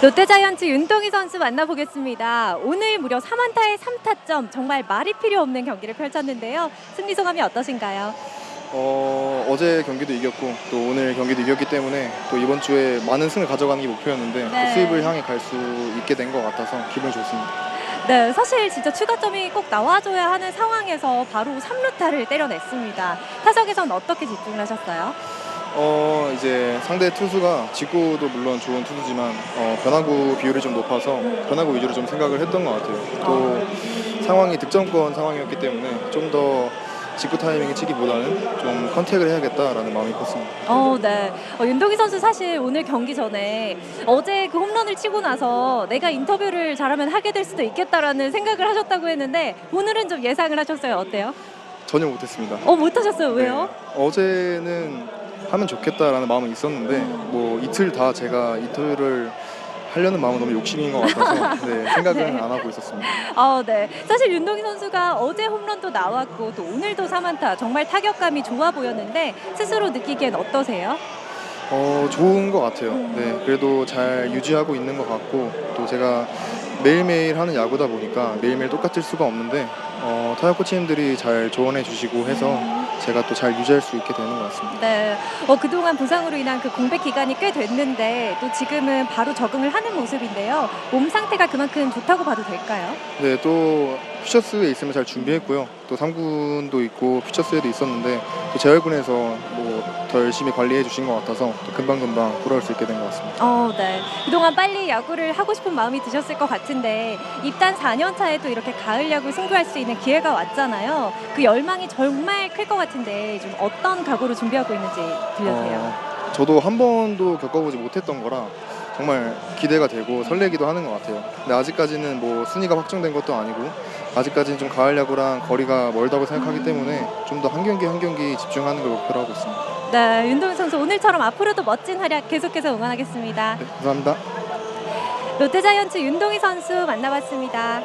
롯데자이언츠 윤동희 선수 만나보겠습니다. 오늘 무려 3안타에 3타점 정말 말이 필요 없는 경기를 펼쳤는데요. 승리 소감이 어떠신가요? 어, 어제 경기도 이겼고 또 오늘 경기도 이겼기 때문에 또 이번 주에 많은 승을 가져가는 게 목표였는데 네. 또 수입을 향해 갈 수 있게 된 것 같아서 기분이 좋습니다. 네, 사실 진짜 추가점이 꼭 나와줘야 하는 상황에서 바로 3루타를 때려냈습니다. 타석에선 어떻게 집중을 하셨어요? 어, 이제 상대 투수가 직구도 물론 좋은 투수지만 어, 변화구 비율이 좀 높아서 변화구 위주로 좀 생각을 했던 것 같아요. 또 상황이 득점권 상황이었기 때문에 좀 더 직구 타이밍에 치기보다는 좀 컨택을 해야겠다라는 마음이 컸습니다. 어, 네. 어, 윤동희 선수 사실 오늘 경기 전에 어제 그 홈런을 치고 나서 내가 인터뷰를 잘하면 하게 될 수도 있겠다라는 생각을 하셨다고 했는데 오늘은 좀 예상을 하셨어요. 어때요? 전혀 못했습니다. 어, 못하셨어요. 왜요? 네, 어제는 하면 좋겠다라는 마음은 있었는데 뭐 이틀 다 제가 인터뷰를 하려는 마음은 너무 욕심인 것 같아서 네, 생각은 네. 안 하고 있었습니다. 아, 네. 사실 윤동희 선수가 어제 홈런도 나왔고 또 오늘도 3안타 정말 타격감이 좋아 보였는데 스스로 느끼기엔 어떠세요? 어, 좋은 것 같아요. 네, 그래도 잘 유지하고 있는 것 같고 또 제가 매일매일 하는 야구다 보니까 매일매일 똑같을 수가 없는데 어, 타격 코치님들이 잘 조언해 주시고 해서 제가 또 잘 유지할 수 있게 되는 것 같습니다. 네. 어, 그동안 부상으로 인한 그 공백 기간이 꽤 됐는데 또 지금은 바로 적응을 하는 모습인데요. 몸 상태가 그만큼 좋다고 봐도 될까요? 네, 또 퓨처스에 있으면 잘 준비했고요. 또 3군도 있고 퓨처스에도 있었는데 또 재활군에서 뭐 더 열심히 관리해 주신 것 같아서 또 금방금방 돌아올 수 있게 된 것 같습니다. 어, 네. 그동안 빨리 야구를 하고 싶은 마음이 드셨을 것 같은데 입단 4년 차에 또 이렇게 가을 야구 승부할 수 있는 기회가 왔잖아요. 그 열망이 정말 클 것 같은데 좀 어떤 각오로 준비하고 있는지 들려주세요. 어, 저도 한 번도 겪어보지 못했던 거라 정말 기대가 되고 설레기도 하는 것 같아요. 근데 아직까지는 뭐 순위가 확정된 것도 아니고 아직까지는 좀 가을 야구랑 거리가 멀다고 생각하기 때문에 좀 더 한 경기 한 경기 집중하는 걸 목표로 하고 있습니다. 네, 윤동희 선수 오늘처럼 앞으로도 멋진 활약 계속해서 응원하겠습니다. 네, 감사합니다. 롯데자이언츠 윤동희 선수 만나봤습니다.